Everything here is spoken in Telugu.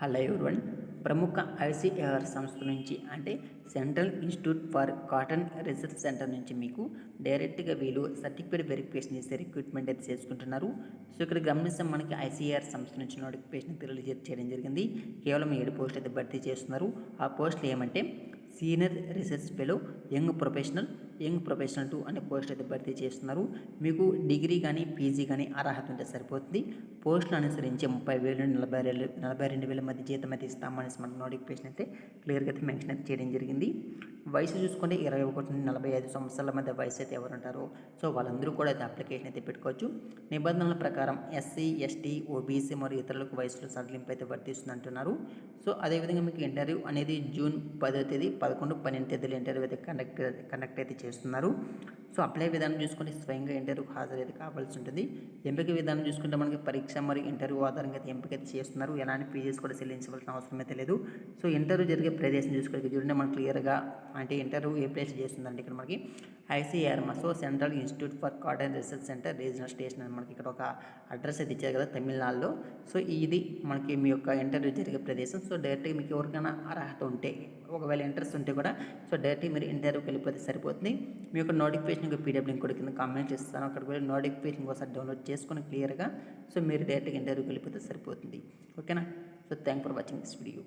హలో ఎవరివన్ ప్రముఖ ఐసీఏఆర్ సంస్థ నుంచి అంటే central institute for cotton research centre నుంచి మీకు డైరెక్ట్గా వీళ్ళు సర్టిఫికేట్ వెరిఫికేషన్ చేసే రిక్రూట్మెంట్ అయితే చేసుకుంటున్నారు. సో ఇక్కడ గమనిస్తే మనకి ఐసీఆర్ సంస్థ నుంచి నోటిఫికేషన్ రిలీజ్ చేయడం జరిగింది. కేవలం ఏడు పోస్టులు అయితే భర్తీ చేస్తున్నారు. ఆ పోస్టులు ఏమంటే senior research fellow young professional young professional two అనే పోస్ట్ అయితే భర్తీ చేస్తున్నారు. మీకు డిగ్రీ కానీ పీజీ కానీ అర్హత ఉంటే సరిపోతుంది. పోస్టులు అనుసరించి ముప్పై వేలు నుండి నలభై రెండు నలభై రెండు వేల మధ్య జీతం అయితే ఇస్తామనేసి మన నోటిఫికేషన్ అయితే క్లియర్గా అయితే మెన్షన్ అయితే చేయడం జరిగింది. వయసు చూసుకుంటే ఇరవై ఒకటి నుండి నలభై ఐదు సంవత్సరాల మధ్య వయసు అయితే ఎవరు ఉంటారో సో వాళ్ళందరూ కూడా అయితే అప్లికేషన్ అయితే పెట్టుకోవచ్చు. నిబంధనల ప్రకారం ఎస్సీ ఎస్టీ ఓబీసీ మరియు ఇతరులకు వయసులో సడలింపు అయితే వర్తిస్తుంది అంటున్నారు. సో అదేవిధంగా మీకు ఇంటర్వ్యూ అనేది జూన్ పదో తేదీ పదకొండు పన్నెండు తేదీలు ఇంటర్వ్యూ అయితే కండక్ట్ కండక్ట్ అయితే చేస్తున్నారు. సో అప్లై విధానం చూసుకుంటే స్వయంగా ఇంటర్వ్యూకి హాజరైతే కావాల్సి ఉంటుంది. ఎంపిక విధానం చూసుకుంటే మనకి పరీక్ష మరియు ఇంటర్వ్యూ ఆధారంగా అయితే ఎంపిక అయితే చేస్తున్నారు. ఎలాంటి ఫీజెస్ కూడా చెల్లించవలసిన అవసరం అయితే లేదు. సో ఇంటర్వ్యూ జరిగే ప్రదేశం చూసుకోవాలి చూడండి మనం క్లియర్గా అంటే ఇంటర్వ్యూ ఏ ప్లేస్ చేస్తుందంటే ఇక్కడ మనకి ICR so central institute for cotton research centre regional station అని మనకి ఇక్కడ ఒక అడ్రస్ అయితే ఇచ్చారు కదా తమిళనాడులో. సో ఇది మనకి మీ యొక్క ఇంటర్వ్యూ జరిగే ప్రదేశం. సో డైరెక్ట్గా మీకు ఎవరికైనా అర్హత ఉంటే ఒకవేళ ఇంట్రెస్ట్ ఉంటే కూడా సో డైరెక్ట్గా మీరు ఇంటర్వ్యూకి వెళ్ళిపోతే సరిపోతుంది. మీ యొక్క నోటిఫికేషన్ యొక్క పీడిఎఫ్ లింక్ కూడా కింద కామెంట్ ఇస్తాను అక్కడికి వెళ్ళి నోటిఫికేషన్ కోసం డౌన్లోడ్ చేసుకుని క్లియర్గా సో మీరు డైరెక్ట్గా ఇంటర్వ్యూకి వెళ్ళిపోతే సరిపోతుంది. ఓకేనా so thank for watching this video